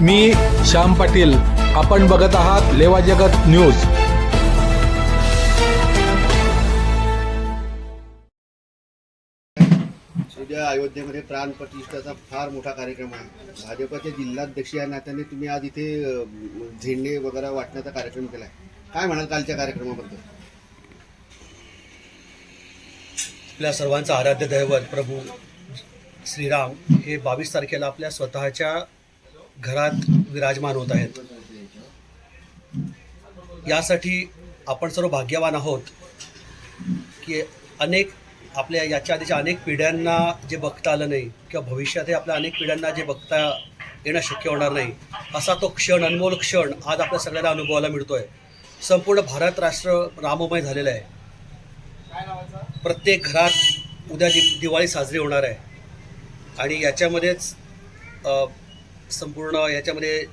मी श्याम पाटील. आपण बघत आहात लेवा जगत न्यूज. उद्या अयोध्येमध्ये प्राण प्रतिष्ठाचा फार मोठा कार्यक्रम आहे. भाजपचे जिल्हाध्यक्ष या नात्याने तुम्ही आज इथे झेंडे वगैरे वाटण्याचा कार्यक्रम केला आहे काय म्हणाल कालच्या कार्यक्रमाबद्दल? आपल्या सर्वांचा आराध्य दैवत प्रभू श्रीराम हे बावीस तारखेला आपल्या स्वतःच्या घरात विराजमान होत आहेत. यासाठी आपण सर्व भाग्यवान आहोत की अनेक आपल्या याच्या आधीच्या अनेक पिढ्यांना जे बघता आलं नाही किंवा भविष्यातही आपल्या अनेक पिढ्यांना जे बघता येणं शक्य होणार नाही असा तो क्षण अनमोल क्षण आज आपल्या सगळ्यांना अनुभवायला मिळतो आहे संपूर्ण भारत राष्ट्र राममय झालेलं आहे. प्रत्येक घरात उद्या दि दिवाळी साजरी होणार आहे. आणि याच्यामध्येच संपूर्ण याच्यामध्ये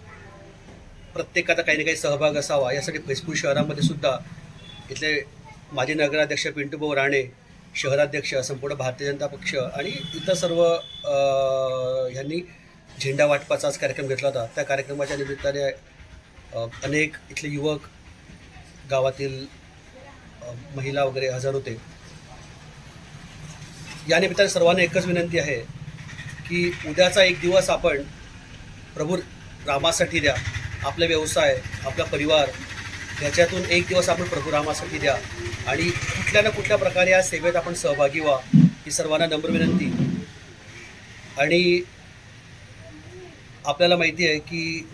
प्रत्येकाचा काही ना काही सहभाग असावा यासाठी फैसपूर शहरामध्ये सुद्धा इथले माजी नगराध्यक्ष पिंटूभाऊ राणे शहराध्यक्ष संपूर्ण भारतीय जनता पक्ष आणि इतर सर्व ह्यांनी झेंडा वाटपाचा आज कार्यक्रम घेतला होता. त्या कार्यक्रमाच्या निमित्ताने अनेक इथले युवक गावातील महिला वगैरे हजर होते. या निमित्ताने सर्वांना एकच विनंती आहे की उद्याचा एक दिवस आपण प्रभू रामासाठी द्या. आपला व्यवसाय आपला परिवार ह्याच्यातून एक दिवस आपण प्रभू रामासाठी द्या. आणि कुठल्या ना कुठल्या प्रकारे या सेवेत आपण सहभागी व्हा ही सर्वांना नम्र विनंती. आणि आपल्याला माहिती आहे की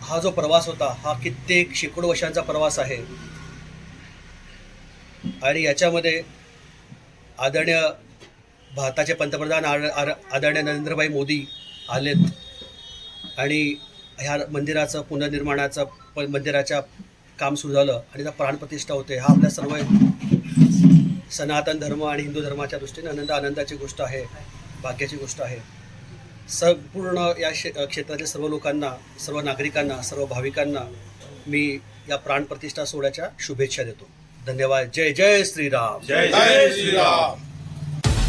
हा जो प्रवास होता हा कित्येक शेकडो वर्षांचा प्रवास आहे. आणि याच्यामध्ये आदरणीय भारताचे पंतप्रधान आर- आदरणीय नरेंद्रभाई मोदी आलेत. आणि ह्या मंदिराचं पुनर्निर्माणाचं प मंदिराच्या काम सुरू झालं आणि त्या प्राणप्रतिष्ठा होते. हा आपल्या सर्व सनातन धर्म आणि हिंदू धर्माच्या दृष्टीने आनंद आनंदाची गोष्ट आहे भाग्याची गोष्ट आहे. संपूर्ण या क्षे क्षेत्रातील सर्व लोकांना सर्व नागरिकांना सर्व भाविकांना मी या प्राणप्रतिष्ठा सोहळ्याच्या शुभेच्छा देतो. धन्यवाद. जय जय श्रीराम.